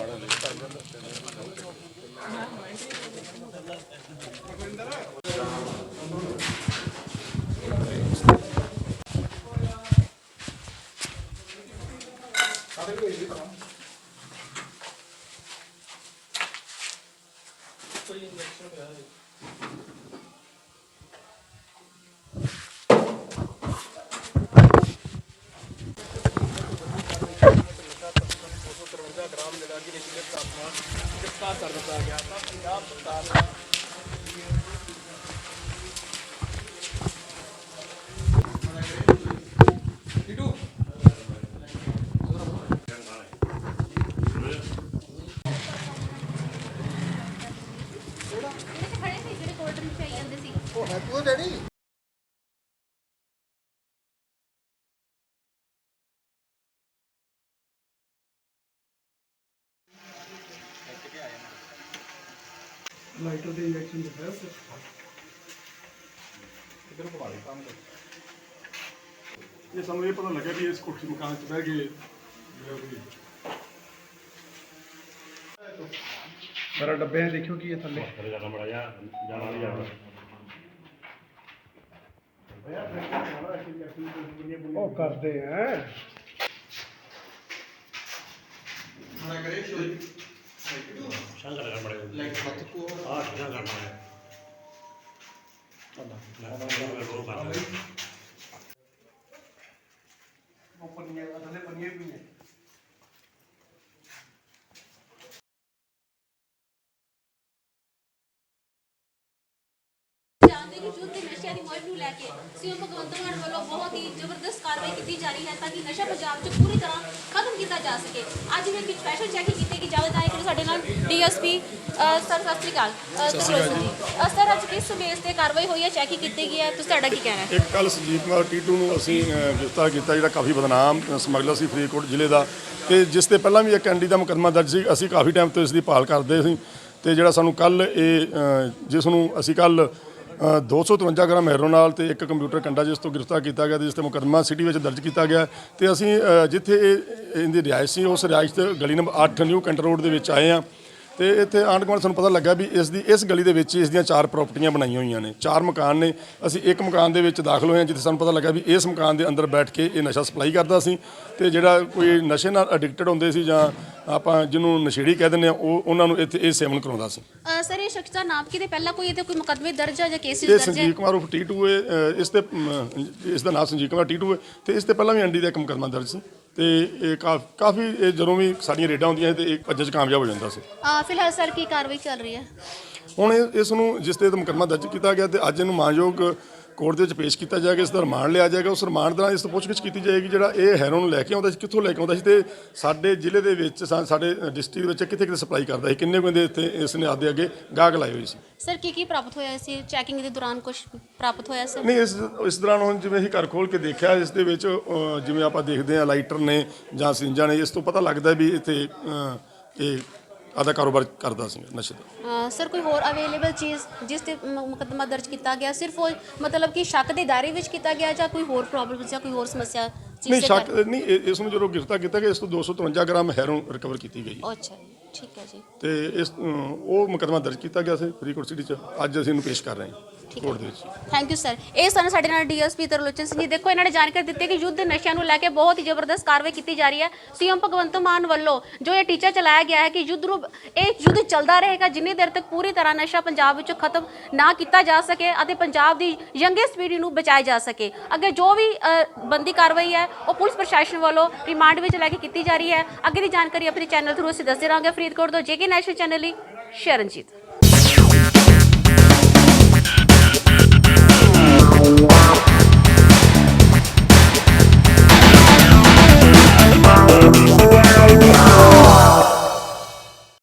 Gram ਜਿਹੜਾ ਕਿ ਨਿਸ਼ਚਿਤ ਤਾਪਮਾਨ ਗ੍ਰਿਫਤਾਰ ਕਰ ਦਿੱਤਾ ਗਿਆ ਤਾਂ ਪੰਜਾਬ ਸਰਕਾਰ ਦਾ ਉਹ ਹੈ ਤੂੰ ਡੈਡੀ? ਲਾਈਟਰ ਦੇ ਇੰਜੈਕਸ਼ਨ ਦਿੱਤਾ ਸੀ ਇਹ ਸਾਨੂੰ ਇਹ ਪਤਾ ਲੱਗਿਆ ਵੀ ਇਸ ਕੋਠੀ ਮਕਾਨ 'ਚ ਬਹਿ ਗਏ। ਵੀ। ਮੇਰਾ ਡੱਬੇ ਦੇਖਿਓ ਕੀ ਹੈ ਥੱਲੇ। ਉਹ ਕਰਦੇ ਆ। ਕਿ ਯੁੱਧ ਤੇ ਨਸ਼ਿਆਂ ਦੀ ਮੁਹਿੰਮ ਨੂੰ ਲੈ ਕੇ ਸੀਐਮ ਭਗਵੰਤ ਮਾਨ ਵੱਲੋਂ ਬਹੁਤ ਹੀ ਜ਼ਬਰਦਸਤ ਕਾਰਵਾਈ ਕੀਤੀ ਜਾ ਰਹੀ ਹੈ ਤਾਂ ਕਿ ਨਸ਼ਾ ਪੰਜਾਬ 'ਚ ਪੂਰੀ ਤਰ੍ਹਾਂ ਖਤਮ ਕੀਤਾ ਜਾ ਸਕੇ। ਅੱਜ ਵੀ ਇੱਕ ਸਪੈਸ਼ਲ ਚੈਕਿੰਗ ਕੀਤੀ ਗਈ ਆਏ ਕਿ ਸਾਡੇ ਨਾਲ ਡੀਐਸਪੀ ਸਰ ਸਤਿ ਸ੍ਰੀ ਅਕਾਲ। ਅ, ਤਰਲੋਚਨ ਜੀ। ਅ, ਸਰ ਅੱਜ ਕਿਸ ਬੇਸ ਤੇ ਕਾਰਵਾਈ ਹੋਈ ਹੈ? ਚੈਕਿੰਗ ਕੀਤੀ ਗਈ ਹੈ। ਤੁਸੀਂ ਤੁਹਾਡਾ ਕੀ ਕਹਿਣਾ ਹੈ? ਇੱਕ ਕੱਲ ਸੰਜੀਤ ਕੁਮਾਰ ਟੀਟੂ ਨੂੰ ਅਸੀਂ ਅਹ, ਗ੍ਰਿਫਤਾਰ ਕੀਤਾ ਜਿਹੜਾ ਕਾਫੀ ਬਦਨਾਮ ਸਮਗਲਰ ਸੀ ਫਰੀਦਕੋਟ ਜ਼ਿਲ੍ਹੇ ਦਾ ਤੇ ਜਿਸ ਤੇ ਪਹਿਲਾਂ ਵੀ ਇੱਕ ਐਨਡੀ ਦਾ ਮੁਕੱਦਮਾ ਦਰਜ ਸੀ। ਅਸੀਂ ਕਾਫੀ ਟਾਈਮ ਤੋਂ ਇਸ ਦੀ ਭਾਲ ਕਰਦੇ ਸੀ ਤੇ ਜਿਹੜਾ ਸਾਨੂੰ ਕੱਲ ਇਹ ਅਹ, ਜਿਸ ਨੂੰ ਅਸੀਂ ਕੱਲ 253 ਗ੍ਰਾਮ ਹੈਰੋਨ ਨਾਲ ਤੇ ਇੱਕ ਕੰਪਿਊਟਰ ਕੰਡਾ ਜਿਸ ਤੋਂ ਗ੍ਰਿਫਤਾਰ ਕੀਤਾ ਗਿਆ ਤੇ ਜਿਸ ਤੇ ਮੁਕੱਦਮਾ ਸਿਟੀ ਵਿੱਚ ਦਰਜ ਕੀਤਾ ਗਿਆ ਤੇ ਅਸੀਂ ਜਿੱਥੇ ਇਹ ਇਹਦੀ ਰਿਹਾਇਸ਼ ਸੀ, ਉਸ ਰਿਹਾਇਸ਼ ਤੇ ਗਲੀ ਨੰਬਰ 8 ਨਿਊ ਕੰਟਰ ਰੋਡ ਦੇ ਵਿੱਚ ਆਏ ਆ ਤੇ ਇੱਥੇ ਆਂਢ ਗੁਆਂਢ ਸਾਨੂੰ ਪਤਾ ਲੱਗਾ ਵੀ ਇਸ ਦੀ ਇਸ ਗਲੀ ਦੇ ਵਿੱਚ ਇਸ ਦੀਆਂ ਚਾਰ ਪ੍ਰਾਪਰਟੀਆਂ ਬਣਾਈਆਂ ਹੋਈਆਂ ਨੇ। ਚਾਰ ਮਕਾਨ ਨੇ। ਅਸੀਂ ਇੱਕ ਮਕਾਨ ਦੇ ਵਿੱਚ ਦਾਖਲ ਹੋਏ ਹਾਂ ਜਿੱਥੇ ਸਾਨੂੰ ਪਤਾ ਲੱਗਾ ਵੀ ਇਸ ਮਕਾਨ ਦੇ ਅੰਦਰ ਬੈਠ ਕੇ ਇਹ ਨਸ਼ਾ ਸਪਲਾਈ ਕਰਦਾ ਸੀ ਤੇ ਜਿਹੜਾ ਕੋਈ ਨਸ਼ੇ ਨਾਲ ਐਡਿਕਟਡ ਹੁੰਦੇ ਸੀ ਜਾਂ ਆਪਾਂ ਜਿਹਨੂੰ ਨਸ਼ੇੜੀ ਕਹਿ ਦਿੰਦੇ ਆ ਉਹ ਉਹਨਾਂ ਨੂੰ ਇੱਥੇ ਇਹ ਸੇਵਨ ਕਰਾਉਂਦਾ ਸੀ। ਅ, ਸਰ ਇਹ ਸ਼ਖਸ ਦਾ ਨਾਮ ਕਿਤੇ ਪਹਿਲਾਂ ਕੋਈ ਇਹਦੇ ਕੋਈ ਮੁਕੱਦਮੇ ਦਰਜ ਹੈ ਜਾਂ ਕੇਸਿਸ ਇਹ ਦਰਜ ਹੈ ਸੰਜੀਵ ਕੁਮਾਰ ਉਫ ਟੀਟੂ ਹੈ ਅਹ ਇਸ ਤੇ ਅਮ, ਇਸ ਦਾ ਨਾਮ ਸੰਜੀਵ ਕੁਮਾਰ ਟੀਟੂ ਹੈ ਤੇ ਇਸ ਤੇ ਪਹਿਲਾਂ ਵੀ ਐਨਡੀ ਦਾ ਇੱਕ ਮੁਕੱਦਮਾ ਦਰਜ ਸੀ। ਤੇ ਇਹ ਕਾ- ਕਾਫੀ ਇਹ ਜਦੋਂ ਵੀ ਸਾਡੀਆਂ ਰੇਡਾਂ ਹੁੰਦੀਆਂ ਸੀ ਤੇ ਇਹ ਭੱਜਣ 'ਚ ਕਾਮਯਾਬ ਹੋ ਜਾਂਦਾ ਸੀ। ਅ, ਫਿਲਹਾਲ ਸਰ ਕੀ ਕਾਰਵਾਈ ਚੱਲ ਰਹੀ ਹੈ? ਹੁਣ ਇਹ- ਇਸ ਨੂੰ ਜਿਸ ਤੇ ਮੁਕੱਦਮਾ ਦਰਜ ਕੀਤਾ ਗਿਆ ਤੇ ਅੱਜ ਇਹਨੂੰ ਮਾਨਯੋਗ ਕੋਰਟ ਦੇ ਵਿੱਚ ਪੇਸ਼ ਕੀਤਾ ਜਾਏਗਾ ਇਸ ਦਾ ਰਿਮਾਂਡ ਲਿਆ ਜਾਏਗਾ ਉਸ ਰਿਮਾਂਡ ਦੌਰਾਨ ਇਸ ਤੋਂ ਪੁੱਛਗਿੱਛ ਕੀਤੀ ਜਾਏਗੀ ਜਿਹੜਾ ਇਹ ਹੈਰੋਨ ਲੈ ਕੇ ਆਉਂਦਾ ਸੀ ਕਿੱਥੋਂ ਲੈ ਕੇ ਆਉਂਦਾ ਸੀ ਤੇ ਸਾਡੇ ਜ਼ਿਲ੍ਹੇ ਦੇ ਵਿੱਚ ਸਾ- ਸਾਡੇ ਡਿਸਟ੍ਰਿਕਟ ਦੇ ਵਿੱਚ ਕਿੱਥੇ ਕਿੱਥੇ ਸਪਲਾਈ ਕਰਦਾ ਸੀ ਕਿੰਨੇ ਬੰਦੇ ਇੱਥੇ ਇਸ ਨੇ ਆਪਦੇ ਅੱਗੇ ਗਾਹਕ ਲਾਏ ਹੋਏ ਸੀ? ਸਰ ਕੀ ਕੀ ਪ੍ਰਾਪਤ ਹੋਇਆ ਸੀ? ਚੈਕਿੰਗ ਦੇ ਦੌਰਾਨ ਕੁਝ ਪ੍ਰਾਪਤ ਹੋਇਆ ਸਰ ਨਹੀਂ ਇਸ ਇਸ ਦੌਰਾਨ ਹੁਣ ਜਿਵੇਂ ਅਸੀਂ ਘਰ ਖੋਲ ਕੇ ਦੇਖਿਆ ਇਸ ਦੇ ਵਿੱਚ ਅ, ਜਿਵੇਂ ਆਪਾਂ ਦੇਖਦੇ ਹਾਂ ਲਾਈਟਰ ਨੇ ਜਾਂ ਸਿੰਜਾਂ ਨੇ ਇਸ ਤੋਂ ਪਤਾ ਲੱਗਦਾ ਵੀ ਇੱਥੇ ਅ, ਇਹ ਆਦਾ ਕਾਰੋਬਾਰ ਕਰਦਾ ਸੀ ਨਸ਼ੇ ਦਾ ਅ, ਸਰ ਕੋਈ ਹੋਰ ਅਵੇਲੇਬਲ ਚੀਜ਼ ਜਿਸ ਤੇ ਮ- ਮੁਕੱਦਮਾ ਦਰਜ ਕੀਤਾ ਗਿਆ ਸਿਰਫ ਉਹ ਮਤਲਬ ਕਿ ਸ਼ੱਕ ਦੇ ਦਾਇਰੇ ਵਿੱਚ ਕੀਤਾ ਗਿਆ ਜਾਂ ਕੋਈ ਹੋਰ ਪ੍ਰੋਬਲਮ ਜਾਂ ਕੋਈ ਹੋਰ ਸਮੱਸਿਆ ਜਿਸ ਨਹੀਂ ਦੇ ਸ਼ੱਕ ਕਾਰਨ- ਨਹੀਂ ਇਹ- ਇਸ ਨੂੰ ਜਦੋਂ ਗ੍ਰਿਫਤਾਰ ਕੀਤਾ ਗਿਆ ਇਸ ਤੋਂ 253 ਗ੍ਰਾਮ ਹੈਰੋਨ ਰਿਕਵਰ ਕੀਤੀ ਗਈ। ਅੱਛਾ ਜੀ ਠੀਕ ਹੈ ਜੀ। ਤੇ ਇਸ ਅਮ, ਉਹ ਮੁਕੱਦਮਾ ਦਰਜ ਕੀਤਾ ਗਿਆ ਸੀ ਫਰੀਦਕੋਟ ਸਿਟੀ 'ਚ। ਅੱਜ ਅਸੀਂ ਇਹਨੂੰ ਪੇਸ਼ ਕਰ ਰਹੇ ਹਾਂ। ਠੀਕ ਕੋਰਟ ਦੇ ਵਿੱਚ ਥੈਂਕ ਯੂ ਸਰ ਇਹ ਸਨ ਸਾਡੇ ਨਾਲ ਡੀਐਸਪੀ ਤਰਲੋਚਨ ਸਿੰਘ ਜੀ। ਦੇਖੋ ਇਹਨਾਂ ਨੇ ਜਾਣਕਾਰੀ ਦਿੱਤੀ ਕਿ ਯੁੱਧ ਨਸ਼ਿਆਂ ਨੂੰ ਲੈ ਕੇ ਬਹੁਤ ਹੀ ਜ਼ਬਰਦਸਤ ਕਾਰਵਾਈ ਕੀਤੀ ਜਾ ਰਹੀ ਹੈ। ਸੀਐਮ ਭਗਵੰਤ ਮਾਨ ਵੱਲੋਂ ਜੋ ਇਹ ਟੀਚਾ ਚਲਾਇਆ ਗਿਆ ਹੈ ਕਿ ਯੁੱਧ ਨੂੰ ਇਹ ਯੁੱਧ ਚੱਲਦਾ ਰਹੇਗਾ ਜਿੰਨੀ ਦੇਰ ਤੱਕ ਪੂਰੀ ਤਰ੍ਹਾਂ ਨਸ਼ਾ ਪੰਜਾਬ ਵਿੱਚੋਂ ਖਤਮ ਨਾ ਕੀਤਾ ਜਾ ਸਕੇ ਅਤੇ ਪੰਜਾਬ ਦੀ ਯੰਗੇਸਟ ਪੀੜ੍ਹੀ ਨੂੰ ਬਚਾਇਆ ਜਾ ਸਕੇ। ਅੱਗੇ ਜੋ ਵੀ ਅ, ਬੰਦੀ ਕਾਰਵਾਈ ਹੈ ਉਹ ਪੁਲਿਸ ਪ੍ਰਸ਼ਾਸਨ ਵੱਲੋਂ ਰਿਮਾਂਡ ਵਿੱਚ ਲੈ ਕੇ ਕੀਤੀ ਜਾ ਰਹੀ ਹੈ। ਅੱਗੇ ਦੀ ਜਾਣਕਾਰੀ ਆਪਣੇ ਚੈਨਲ ਥਰੂ ਅਸੀਂ ਦੱਸਦੇ ਰਹਾਂਗੇ। ਫਰੀਦਕੋਟ ਤੋਂ ਜੇਕੇ ਨੈਸ਼ਨਲ ਚੈਨਲ ਲਈ ਸ਼ਰਨਜੀਤ।